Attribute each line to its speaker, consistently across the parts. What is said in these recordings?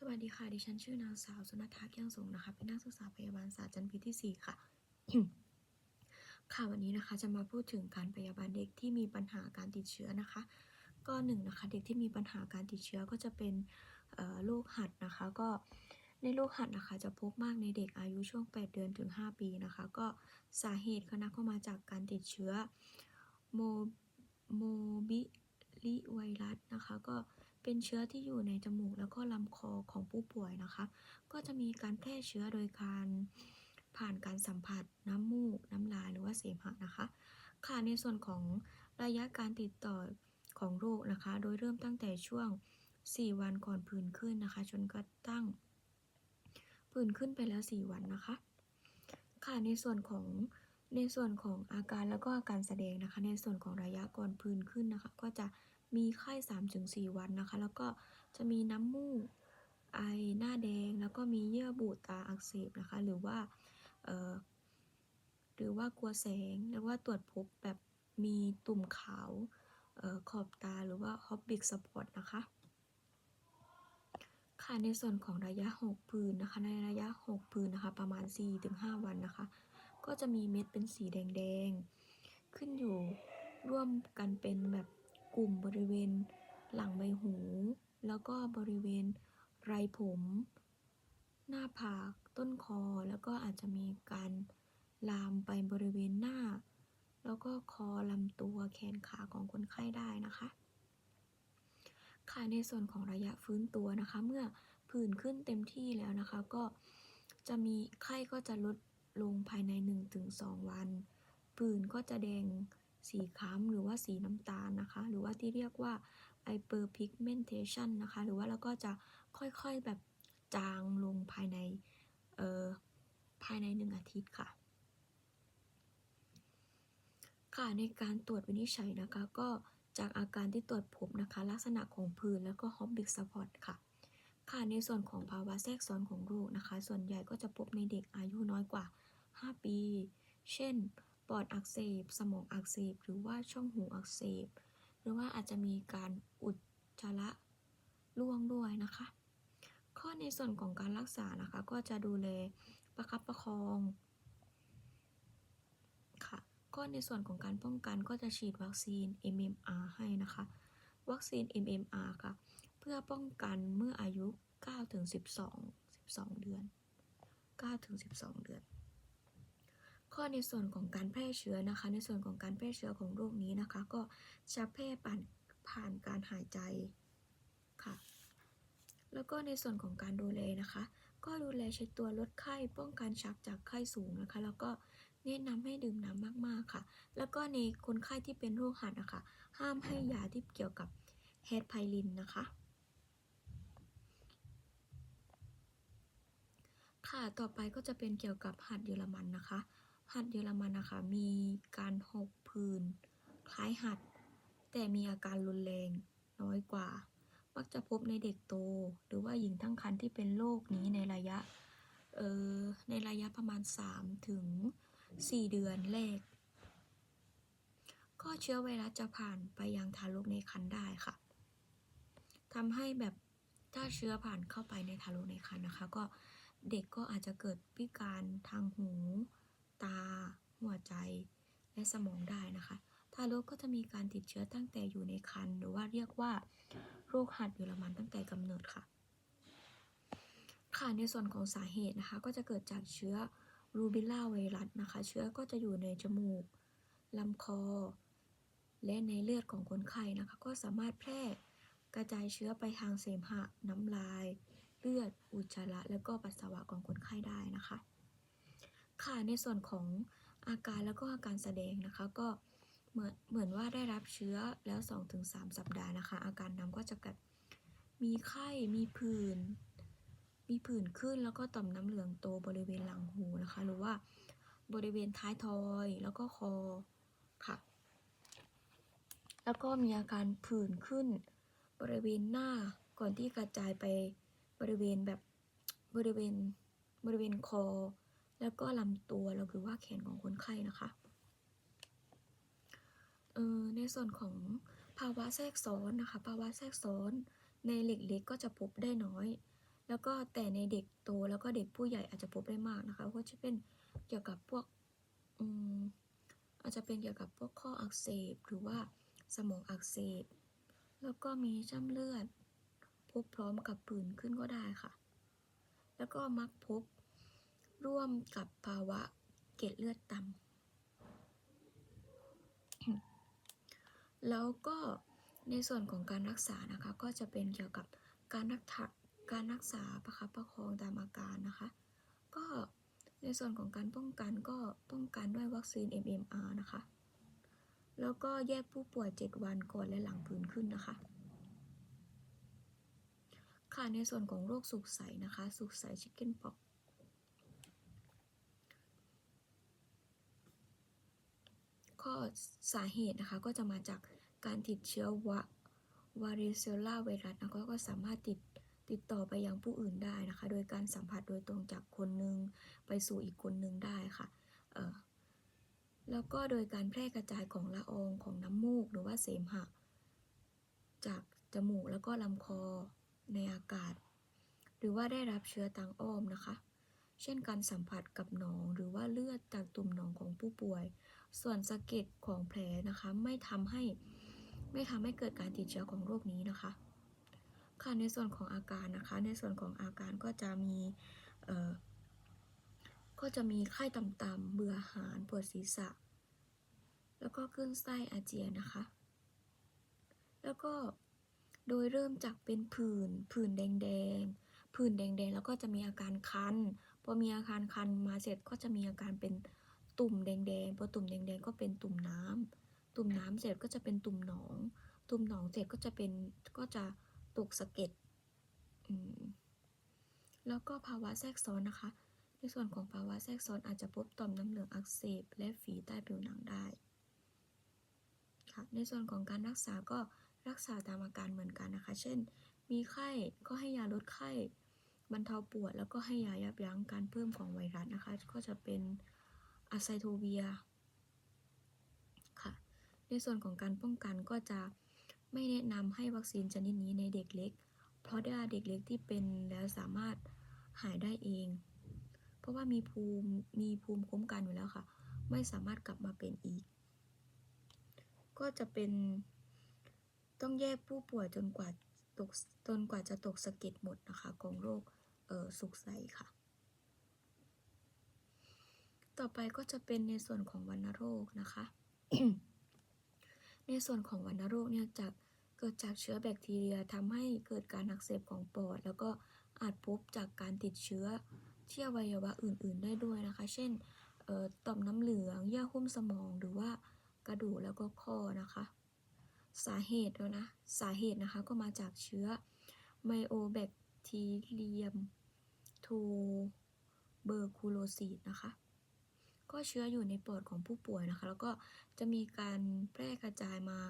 Speaker 1: สวัสดีค่ะ ดิฉันชื่อนางสาวสุนัทาเกี้ยงสงนะคะ เป็นนักศึกษาพยาบาลศาสตร์ชั้นปีที่ 4 ค่ะ ค่ะวันนี้นะคะจะมาพูดถึงการพยาบาลเด็กที่มีปัญหาการติดเชื้อนะคะ ก็หนึ่งนะคะ เด็กที่มีปัญหาการติดเชื้อก็จะเป็นโรคหัดนะคะ ก็ในโรคหัดนะคะจะพบมากในเด็กอายุช่วง 8 เดือนถึง 5 ปีนะคะ ก็สาเหตุก็นะก็มาจากการติดเชื้อโมโมบิลิไวรัสนะคะ ก็ เป็นเชื้อที่อยู่ในจมูกแล้วก็ลำคอของผู้ป่วยนะคะ ก็จะมีการแพร่เชื้อโดยการผ่านการสัมผัส น้ำมูก น้ำลายหรือว่าเสมหะนะคะ ค่ะในส่วนของระยะการติดต่อของโรคนะคะ โดยเริ่มตั้งแต่ช่วง 4 วันก่อนผื่นขึ้นนะคะ จนกระทั่งผื่นขึ้นไปแล้ว 4 วันนะคะ ค่ะในส่วนของในส่วนของอาการแล้วก็อาการแสดงนะคะ ในส่วนของระยะก่อนผื่นขึ้นนะคะ ก็จะ มีไข้ 3-4 วันนะคะ แล้วก็จะมีน้ำมูก ไอ หน้าแดง แล้วก็มีเยื่อบุตาอักเสบนะคะ หรือว่า เอ่อ หรือว่ากลัวแสง หรือว่าตรวจพบแบบมีตุ่มขาว เอ่อ ขอบตา หรือว่า Hobbit Spot นะคะ ค่ะ ในส่วนของระยะ 6 ปืนนะคะ ในระยะ 6 ปืนนะคะ ประมาณ 4-5 วันนะคะ ก็จะมีเม็ดเป็นสีแดงๆ ขึ้นอยู่ร่วมกันเป็นแบบ กลุ่มบริเวณ หลังใบหู แล้วก็บริเวณไรผม หน้าผาก ต้นคอ แล้วก็อาจจะมีการลามไปบริเวณหน้า แล้วก็คอลำตัวแขนขาของคนไข้ได้นะคะ ค่ะในส่วนของระยะฟื้นตัวนะคะ เมื่อผื่นขึ้นเต็มที่แล้วนะคะ ก็จะมีไข้ก็จะลดลงภายใน 1-2 วัน ผื่นก็จะแดง สีคล้ำหรือว่าสีน้ำตาลนะคะ หรือว่าที่เรียกว่า hyperpigmentation นะคะ หรือว่าเราก็จะค่อยๆแบบจางลงภายในเอ่อภายในหนึ่งอาทิตย์ค่ะค่ะในการตรวจวินิจฉัยนะคะก็จากอาการที่ตรวจพบนะคะ ลักษณะของผื่นแล้วก็ Hobbit Spot ค่ะ ค่ะในส่วนของภาวะแทรกซ้อนของโรคนะคะ ส่วนใหญ่ก็จะพบในเด็กอายุน้อยกว่า 5 ปี เช่น ปอดอักเสบ สมองอักเสบ หรือว่าช่องหูอักเสบ หรือว่าอาจจะมีการอุจจาระร่วงด้วยนะคะ ข้อในส่วนของการรักษานะคะ ก็จะดูแลประคับประคองค่ะก็ในส่วนของการป้องกันก็จะฉีดวัคซีน MMR ให้นะคะ วัคซีน MMR ค่ะ เพื่อป้องกันเมื่ออายุ9ถึง12 12 เดือน9ถึง12 เดือน ข้อในส่วนของการแพร่เชื้อนะคะ ในส่วนของการแพร่เชื้อของโรคนี้นะคะ ก็จะแพร่ผ่านผ่านการหายใจค่ะ แล้วก็ในส่วนของการดูแลนะคะ ก็ดูแลเช็ดตัวลดไข้ป้องกันชักจากไข้สูงนะคะ แล้วก็แนะนำให้ดื่มน้ำมากๆค่ะ แล้วก็ในคนไข้ที่เป็นโรคหัดนะคะ ห้ามให้ยาที่เกี่ยวกับเฮดไพลินนะคะ ค่ะ ต่อไปก็จะเป็นเกี่ยวกับหัดเยอรมันนะคะ หัดเยอรมันนะคะ มีการหกผื่นคล้ายหัด แต่มีอาการรุนแรงน้อยกว่า มักจะพบในเด็กโต หรือว่าหญิงตั้งครรภ์ที่เป็นโรคนี้ในระยะ เออในระยะประมาณ 3 ถึง 4 เดือนแรก ก็เชื้อไวรัสจะผ่านไปยังทารกในครรภ์ได้ค่ะทำให้แบบถ้าเชื้อผ่านเข้าไปในทารกในครรภ์นะคะ ก็เด็กก็อาจจะเกิดพิการทางหู ตา หัวใจ และสมองได้นะคะ ทารกก็จะมีการติดเชื้อตั้งแต่อยู่ในครรภ์หรือว่าเรียกว่า โรคหัดเยอรมันตั้งแต่กำเนิดค่ะ ค่ะในส่วนของสาเหตุนะคะ ก็จะเกิดจากเชื้อรูบิลลาไวรัสนะคะ เชื้อก็จะอยู่ในจมูกลำคอ และในเลือดของคนไข้นะคะ ก็สามารถแพร่กระจายเชื้อไปทางเสมหะ น้ำลาย เลือด อุจจาระ แล้วก็ปัสสาวะของคนไข้ได้นะคะ ค่ะในส่วนของอาการแล้วก็อาการแสดงนะคะ ก็เหมือนเหมือนว่าได้รับเชื้อแล้ว 2-3 สัปดาห์นะคะ อาการนำก็จะแบบมีไข้มีผื่นมีผื่นขึ้นแล้วก็ต่อมน้ำเหลืองโตบริเวณหลังหูนะคะ หรือว่าบริเวณท้ายทอยแล้วก็คอค่ะ แล้วก็มีอาการผื่นขึ้น บริเวณหน้าก่อนที่กระจายไปบริเวณแบบบริเวณบริเวณคอ แล้วก็ลำตัวแล้วคือว่าแขนของคนไข้นะคะเออในส่วนของภาวะแทรกซ้อนนะคะ ภาวะแทรกซ้อนในเด็กเล็กก็จะพบได้น้อย แล้วก็แต่ในเด็กโตแล้วก็เด็กผู้ใหญ่อาจจะพบได้มากนะคะก็จะเป็นเกี่ยวกับพวกอืมอาจจะเป็นเกี่ยวกับพวกข้ออักเสบหรือว่าสมองอักเสบ แล้วก็มีจ้ำเลือด พบพร้อมกับผื่นขึ้นก็ได้ค่ะ แล้วก็มักพบ ร่วมกับภาวะเกล็ดเลือดต่ำแล้วก็ในส่วนของการรักษานะคะก็จะเป็นเกี่ยวกับการรักษาการรักษาประคับประคองตามอาการนะคะ ก็ในส่วนของการป้องกันก็ป้องกันด้วยวัคซีน MMR นะคะ แล้วก็แยกผู้ป่วย 7 วันก่อนและหลังผื่นขึ้นนะคะ ค่ะในส่วนของโรคสุกใสนะคะ สุกใสชิคเก้นพ็อก ข้อสาเหตุนะคะก็จะมาจากการติดเชื้อวะวาริเซลลาไวรัสนะคะก็สามารถติดติดต่อไปยังผู้อื่นได้นะคะ โดยการสัมผัสโดยตรงจากคนหนึ่งไปสู่อีกคนหนึ่งได้ค่ะแล้วก็โดยการแพร่กระจายของละอองของน้ำมูกหรือว่าเสมหะ จากจมูกแล้วก็ลำคอในอากาศ หรือว่าได้รับเชื้อทางอ้อมนะคะ เช่นการสัมผัสกับหนองหรือว่าเลือดจากตุ่มหนองของผู้ป่วย ส่วนสะเก็ดของแผลนะคะไม่ทำให้ไม่ทำให้เกิดการติดเชื้อของโรคนี้นะคะค่ะในส่วนของอาการนะคะ ในส่วนของอาการก็จะมีเอ่อก็จะมีไข้ต่ำๆเบื่ออาหารปวดศีรษะ แล้วก็คลื่นไส้อาเจียนนะคะ แล้วก็โดยเริ่มจากเป็นผื่นผื่นแดงๆผื่นแดงๆ แล้วก็จะมีอาการคันพอมีอาการคันมาเสร็จก็จะมีอาการเป็น ตุ่มแดงๆพอตุ่มแดงๆก็เป็นตุ่มน้ำตุ่มน้ำเสร็จก็จะเป็นตุ่มหนอง ตุ่มหนองเสร็จก็จะเป็นก็จะตกสะเก็ดแล้วก็ภาวะแทรกซ้อนนะคะ ในส่วนของภาวะแทรกซ้อนอาจจะพบต่อมน้ำเหลืองอักเสบ และฝีใต้ผิวหนังได้ค่ะในส่วนของการรักษาก็รักษาตามอาการเหมือนกันนะคะ เช่น มีไข้ก็ให้ยาลดไข้บรรเทาปวดแล้วก็ให้ยายับยั้งการเพิ่มของไวรัสนะคะ ก็จะเป็น อะไซโทเวียค่ะ ในส่วนของการป้องกันก็จะไม่แนะนำให้วัคซีนชนิดนี้ในเด็กเล็ก เพราะว่าเด็กเล็กที่เป็นแล้วสามารถหายได้เอง เพราะว่ามีภูมิมีภูมิคุ้มกันอยู่แล้วค่ะ ไม่สามารถกลับมาเป็นอีก ก็จะเป็นต้องแยกผู้ป่วยจนกว่าตกจนกว่าจะตกสะเก็ดหมดนะคะของโรคสุกใสค่ะ ต่อไปก็จะเป็นในส่วนของวัณโรคนะคะ ในส่วนของวัณโรคเนี่ยจะเกิดจากเชื้อแบคทีเรียทำให้เกิดการอักเสบของปอด แล้วก็อาจพบจากการติดเชื้อที่อวัยวะอื่น ๆ ได้ด้วยนะคะ เช่นต่อมน้ำเหลืองเยื่อหุ้มสมองหรือว่ากระดูกแล้วก็ข้อนะคะ สาเหตุแล้วนะสาเหตุนะคะก็มาจากเชื้อไมโอแบคทีเรียมทูเบอร์คูโลซีสนะคะ ก็เชื้ออยู่ในปอดของผู้ป่วยนะคะ แล้วก็จะมีการแพร่กระจายมา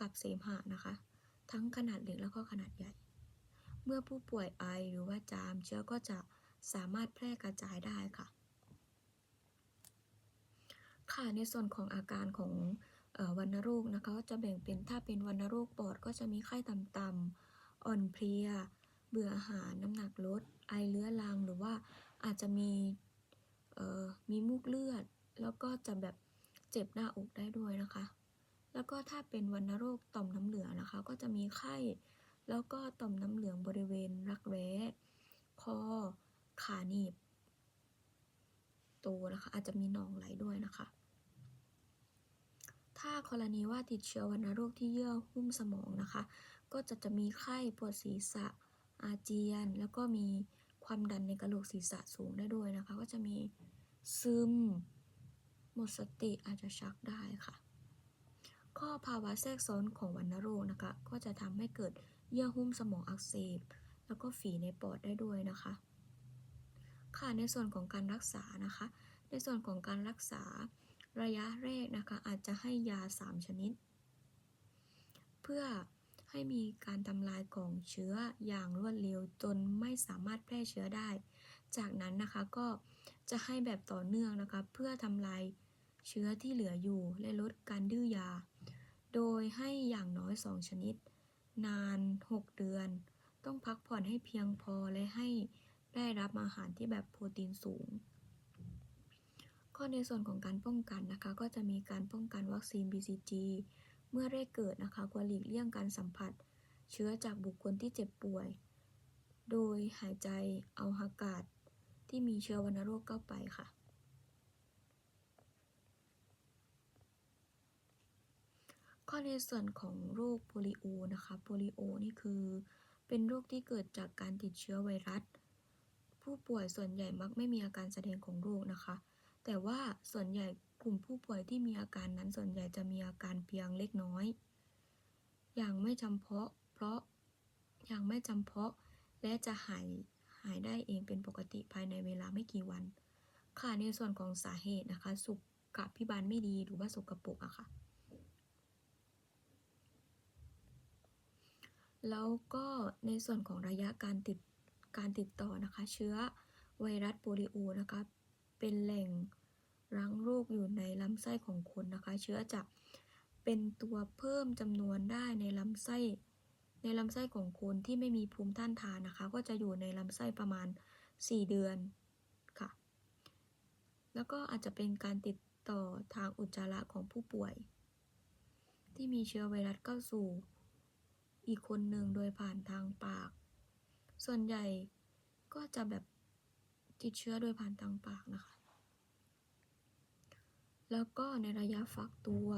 Speaker 1: กับเสมหะนะคะ ทั้งขนาดเล็กแล้วก็ขนาดใหญ่ เมื่อผู้ป่วยไอหรือว่าจามเชื้อก็จะสามารถแพร่กระจายได้ค่ะ ค่ะในส่วนของอาการของออวัณโรคนะคะก็จะแบ่งเป็นถ้าเป็นวัณโรคปอดก็จะมีไข้ต่ำๆอ่อนเพลีย เบื่ออาหารน้ำหนักลด ไอเรื้อรังหรือว่าอาจจะมี อ่อมีมูกเลือด แล้วก็จะแบบเจ็บหน้าอกได้ด้วยนะคะ แล้วก็ถ้าเป็นวัณโรคต่อมน้ำเหลืองนะคะ ก็จะมีไข้ แล้วก็ต่อมน้ำเหลืองบริเวณรักแร้คอขาหนีบโตนะคะ อาจจะมีหนองไหลด้วยนะคะ ถ้ากรณีว่าติดเชื้อวัณโรคที่เยื่อหุ้มสมองนะคะ ก็จะจะมีไข้ปวดศีรษะอาเจียน แล้วก็มีความดันในกระโหลกศีรษะสูงได้ด้วยนะคะ ก็จะมี ซึม หมดสติอาจจะชักได้ค่ะ ข้อภาวะแทรกซ้อนของวัณโรคนะคะ ก็จะทำให้เกิดเยื่อหุ้มสมองอักเสบ แล้วก็ฝีในปอดได้ด้วยนะคะ ค่ะในส่วนของการรักษานะคะ ในส่วนของการรักษาระยะแรกนะคะ อาจจะให้ยา 3 ชนิด เพื่อให้มีการทำลายของเชื้ออย่างรวดเร็วจนไม่สามารถแพร่เชื้อได้ จากนั้นนะคะก็ จะให้แบบต่อเนื่องนะคะเพื่อทำลายเชื้อที่เหลืออยู่และลดการดื้อยา โดยให้อย่างน้อย 2 ชนิด นาน 6 เดือน ต้องพักผ่อนให้เพียงพอและให้ได้รับอาหารที่แบบโปรตีนสูงก็ในส่วนของการป้องกันนะคะก็จะมีการป้องกันวัคซีน BCG เมื่อได้เกิดนะคะควรหลีกเลี่ยงการสัมผัส เชื้อจากบุคคลที่เจ็บป่วย โดยหายใจเอาอากาศ ที่มีเชื้อวัณโรคเข้าไปค่ะ ข้อในส่วนของโรคโปลิโอนะคะโปลิโอนี่คือเป็นโรคที่เกิดจากการติดเชื้อไวรัส ผู้ป่วยส่วนใหญ่มักไม่มีอาการแสดงของโรคนะคะ แต่ว่าส่วนใหญ่กลุ่มผู้ป่วยที่มีอาการนั้นส่วนใหญ่จะมีอาการเพียงเล็กน้อย อย่างไม่จำเพาะ เพราะอย่างไม่จำเพาะและจะหาย หายได้เองเป็นปกติภายในเวลาไม่กี่วัน ค่ะในส่วนของสาเหตุนะคะ สุขพิบาลไม่ดีหรือว่าสกปรกอะค่ะ แล้วก็ในส่วนของระยะการติดการติดต่อนะคะ เชื้อไวรัสโปลิโอนะคะ เป็นแหล่งรั้งโรคอยู่ในลำไส้ของคนนะคะ เชื้อจะเป็นตัวเพิ่มจำนวนได้ในลำไส้ ในลำไส้ของคนที่ไม่มีภูมิต้านทานนะคะ ก็จะอยู่ในลำไส้ประมาณ 4 เดือนค่ะ แล้วก็อาจจะเป็นการติดต่อทางอุจจาระของผู้ป่วย ที่มีเชื้อไวรัสเข้าสู่ อีกคนหนึ่งโดยผ่านทางปาก ส่วนใหญ่ก็จะแบบติดเชื้อโดยผ่านทางปากนะคะ แล้วก็ในระยะฟักตัว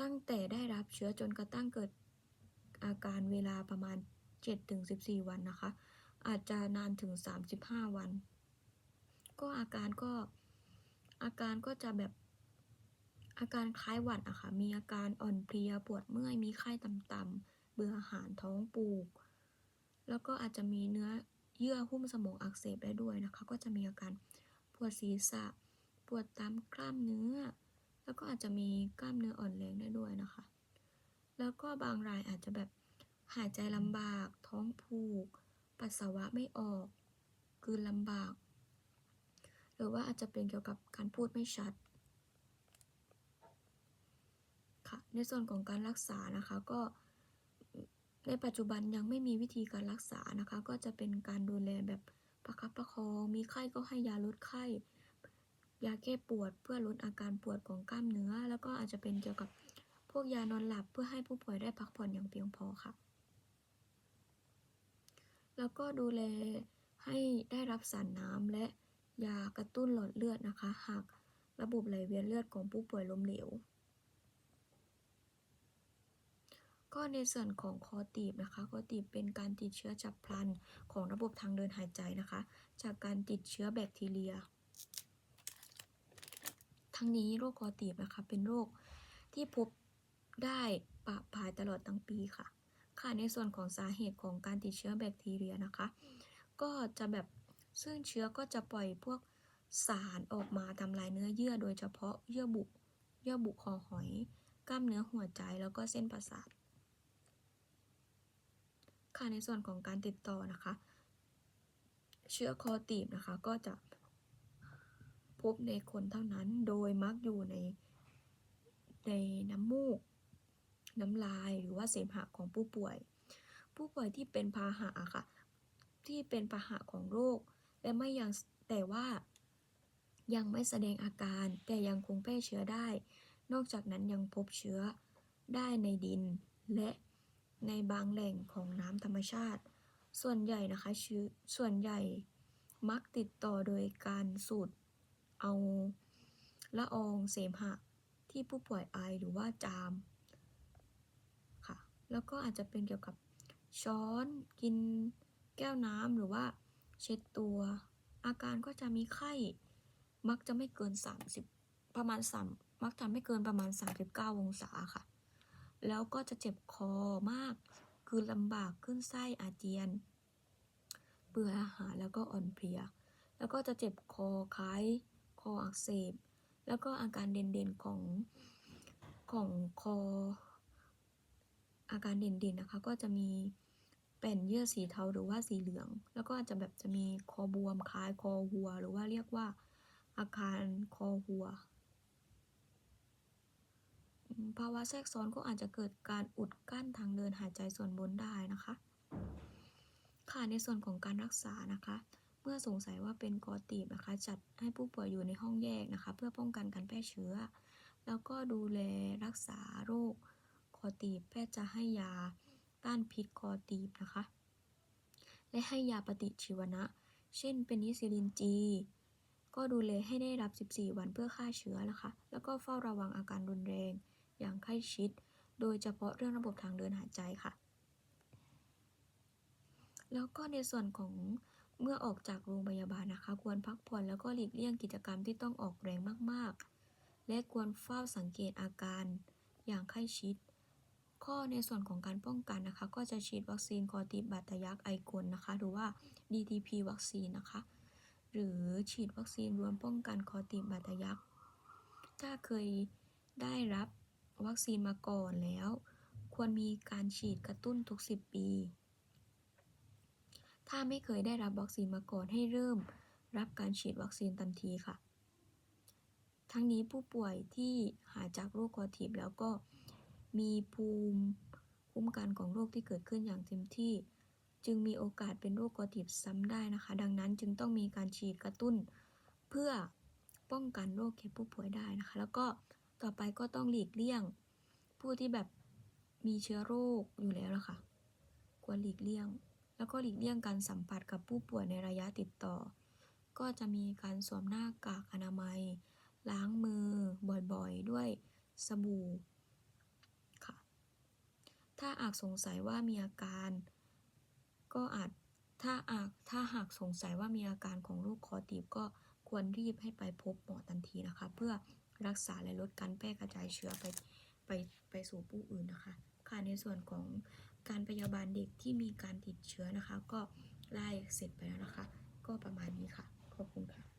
Speaker 1: ตั้งแต่ได้รับเชื้อจนกระทั่งเกิด อาการเวลาประมาณ 7-14 วันนะคะ อาจจะนานถึง 35 วัน ก็อาการก็อาการก็จะแบบอาการคล้ายหวัดอะค่ะ มีอาการอ่อนเพลียปวดเมื่อย มีไข้ต่ำๆ เบื่ออาหารท้องปูก แล้วก็อาจจะมีเนื้อเยื่อหุ้มสมองอักเสบได้ด้วยนะคะ ก็จะมีอาการปวดศีรษะ ปวดตามกล้ามเนื้อ แล้วก็อาจจะมีกล้ามเนื้ออ่อนแรงได้ด้วยนะคะ แล้วก็บางรายอาจจะแบบหายใจลำบาก ท้องผูก ปัสสาวะไม่ออกกืนลำบาก หรือว่าอาจจะเป็นเกี่ยวกับการพูดไม่ชัดค่ะในส่วนของการรักษานะคะก็ในปัจจุบันยังไม่มีวิธีการรักษานะคะ ก็จะเป็นการดูแลแบบประคับประคอง มีไข้ก็ให้ยาลดไข้ ยาแก้ปวดเพื่อลดอาการปวดของกล้ามเนื้อ แล้วก็อาจจะเป็นเกี่ยวกับ พวกยานอนหลับเพื่อให้ผู้ป่วยได้พักผ่อนอย่างเพียงพอค่ะ แล้วก็ดูแลให้ได้รับสารน้ำและยากระตุ้นหลอดเลือดนะคะ หากระบบไหลเวียนเลือดของผู้ป่วยล้มเหลว ก็ในส่วนของคอตีบนะคะ คอตีบเป็นการติดเชื้อฉับพลันของระบบทางเดินหายใจนะคะ จากการติดเชื้อแบคทีเรีย ทั้งนี้โรคคอตีบนะคะเป็นโรคที่พบ ได้ปะปายตลอดทั้งปีค่ะ ค่ะในส่วนของสาเหตุของการติดเชื้อแบคทีเรียนะคะ ก็จะแบบซึ่งเชื้อก็จะปล่อยพวกสารออกมาทำลายเนื้อเยื่อ โดยเฉพาะเยื่อบุเยื่อบุคอหอย กล้ามเนื้อหัวใจแล้วก็เส้นประสาทค่ะในส่วนของการติดต่อนะคะ เชื้อคอตีบนะคะก็จะพบในคนเท่านั้นโดยมักอยู่ในในน้ำมูก น้ำลายหรือว่าเสมหะของผู้ป่วย ผู้ป่วยที่เป็นพาหะค่ะที่เป็นพาหะของโรค และไม่ยังแต่ว่ายังไม่แสดงอาการแต่ยังคงแพร่เชื้อได้ นอกจากนั้นยังพบเชื้อได้ในดิน และในบางแหล่งของน้ำธรรมชาติ ส่วนใหญ่นะคะชื้อส่วนใหญ่มักติดต่อโดยการสูดเอาละอองเสมหะที่ผู้ป่วยไอหรือว่าจาม แล้วก็อาจจะเป็นเกี่ยวกับช้อนกินแก้วน้ำหรือว่าเช็ดตัว อาการก็จะมีไข้ มักจะไม่เกิน 30 ประมาณ3มักจะไม่เกินประมาณ 39 องศาค่ะ แล้วก็จะเจ็บคอมาก คือลำบากขึ้นไส้อาเจียน เบื่ออาหารแล้วก็อ่อนเพลีย แล้วก็จะเจ็บคอคล้ายคออักเสบ แล้วก็อาการเด่นๆของของคอ อาการเด่นๆนะคะ ก็จะมีแป่นเยื่อสีเทาหรือว่าสีเหลือง แล้วก็อาจจะแบบจะมีคอบวมคล้ายคอหัว หรือว่าเรียกว่า อาการคอหัวภาวะแทรกซ้อนก็อาจจะเกิดการอุดกั้นทางเดินหายใจส่วนบนได้นะคะ ค่ะในส่วนของการรักษานะคะ เมื่อสงสัยว่าเป็นกอตีบนะคะ จัดให้ผู้ป่วยอยู่ในห้องแยกนะคะ เพื่อป้องกันการแพร่เชื้อ แล้วก็ดูแลรักษาโรค อตีบแพทย์จะให้ยาต้านพิษกอตีบนะคะ และให้ยาปฏิชีวนะ เช่นเป็นนิซิลินจี ก็ดูแลให้ได้รับ 14 วันเพื่อฆ่าเชื้อนะคะ แล้วก็เฝ้าระวังอาการรุนแรง อย่างใกล้ชิด โดยเฉพาะเรื่องระบบทางเดินหายใจค่ะ แล้วก็ในส่วนของเมื่อออกจากโรงพยาบาลนะคะ ควรพักผ่อนแล้วก็หลีกเลี่ยงกิจกรรมที่ต้องออกแรงมากๆ และควรเฝ้าสังเกตอาการอย่างใกล้ชิด ข้อในส่วนของการป้องกันนะคะ ก็จะฉีดวัคซีนกอติบบาตทะยักไอกลนะคะ หรือว่า DTP วัคซีนนะคะ หรือฉีดวัคซีนรวมป้องกันคอติบบาดทะยักถ้าเคยได้รับวัคซีนมาก่อนแล้ว ควรมีการฉีดกระตุ้นทุก 10 ปี ถ้าไม่เคยได้รับวัคซีนมาก่อนให้เริ่มรับการฉีดวัคซีนทันทีค่ะ ทั้งนี้ผู้ป่วยที่หายจากโรคกอทีบแล้วก็ มีภูมิคุ้มกันของโรคที่เกิดขึ้นอย่างเต็มที่ จึงมีโอกาสเป็นโรคกอติบซ้ำได้นะคะ ดังนั้นจึงต้องมีการฉีดกระตุ้น เพื่อป้องกันโรคแก่ผู้ป่วยได้นะคะ แล้วก็ต่อไปก็ต้องหลีกเลี่ยง ผู้ที่แบบมีเชื้อโรคอยู่แล้วนะคะควรหลีกเลี่ยง แล้วก็หลีกเลี่ยงการสัมผัสกับผู้ป่วยในระยะติดต่อ ก็จะมีการสวมหน้ากากอนามัย ล้างมือบ่อยๆ ด้วยสบู่ ถ้าอาจสงสัยว่ามีอาการ ก็อาจถ้าอาจถ้าหากสงสัยว่ามีอาการของโรคคอตีบก็ควรรีบให้ไปพบหมอทันทีนะคะ เพื่อรักษาและลดการแพร่กระจายเชื้อไปไปไปสู่ผู้อื่นนะคะค่ะในส่วนของการพยาบาลเด็กที่มีการติดเชื้อนะคะ ก็ไล่เสร็จไปแล้วนะคะ ก็ประมาณนี้ค่ะ ขอบคุณค่ะ